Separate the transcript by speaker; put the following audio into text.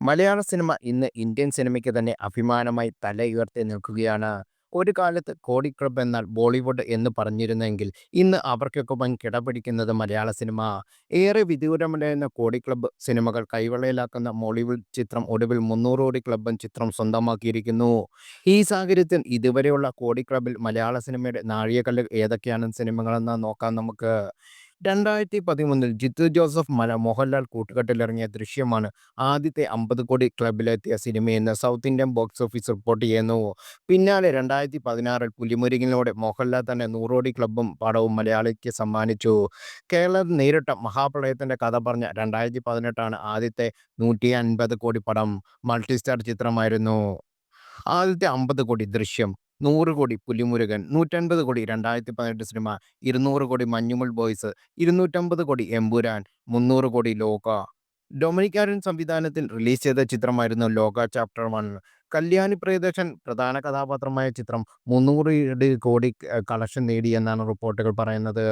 Speaker 1: മലയാള cinema ഇന്ന് Indian സിനിമയ്ക്ക് തന്നെ അഭിമാനമായി തലയുയർത്തി നിൽക്കുകയാണ്. ഒരു കാലത്ത് കോടി ക്ലബ് എന്നാൽ ബോളിവുഡ് എന്ന് പറഞ്ഞിരുന്നെങ്കിൽ ഇന്ന് അവർക്കൊപ്പം കിടപിടിക്കുന്നത് മലയാള സിനിമ. ഏറെ വിദൂരമലയുന്ന കോടി ക്ലബ്ബ് സിനിമകൾ കൈവെള്ളയിലാക്കുന്ന മോളിവുഡ് ചിത്രം ഒടുവിൽ മുന്നൂറ് കോടി ക്ലബ്ബും ചിത്രം സ്വന്തമാക്കിയിരിക്കുന്നു. ഈ സാഹചര്യത്തിൽ ഇതുവരെയുള്ള കോടി ക്ലബിൽ മലയാള സിനിമയുടെ നാഴികക്കല്ല് ഏതൊക്കെയാണ് സിനിമകളെന്ന് നോക്കാം നമുക്ക്. രണ്ടായിരത്തി പതിമൂന്നിൽ ജിത്തു ജോസഫ് മല മോഹൻലാൽ കൂട്ടുകെട്ടിലിറങ്ങിയ ദൃശ്യമാണ് ആദ്യത്തെ അമ്പത് കോടി ക്ലബിലെത്തിയ സിനിമയെന്ന് south Indian box office report ചെയ്യുന്നു. പിന്നാലെ രണ്ടായിരത്തി പതിനാറിൽ പുലിമുരുകനിലൂടെ മോഹൻലാൽ തന്നെ നൂറോടി ക്ലബും പടവും മലയാളിക്ക് സമ്മാനിച്ചു. കേരളം നേരിട്ട മഹാപ്രളയത്തിന്റെ കഥ പറഞ്ഞ രണ്ടായിരത്തി പതിനെട്ടാണ് ആദ്യത്തെ നൂറ്റി അൻപത് കോടി പടം. മൾട്ടിസ്റ്റാർ ചിത്രമായിരുന്നു ആദ്യത്തെ അമ്പത് കോടി ദൃശ്യം. നൂറ് കോടി പുലിമുരുകൻ, നൂറ്റൻപത് കോടി രണ്ടായിരത്തി പതിനെട്ട് സിനിമ, ഇരുന്നൂറ് കോടി മഞ്ഞുമുൾ ബോയ്സ്, ഇരുന്നൂറ്റമ്പത് കോടി എമ്പുരാൻ, മുന്നൂറ് കോടി ലോക. ഡൊമിനിക്കാരൻ സംവിധാനത്തിൽ റിലീസ് ചെയ്ത ചിത്രമായിരുന്നു ലോക ചാപ്റ്റർ വൺ. കല്യാണി പ്രിയദർശൻ പ്രധാന കഥാപാത്രമായ ചിത്രം മുന്നൂറ് കോടി കളക്ഷൻ നേടി എന്നാണ് റിപ്പോർട്ടുകൾ പറയുന്നത്.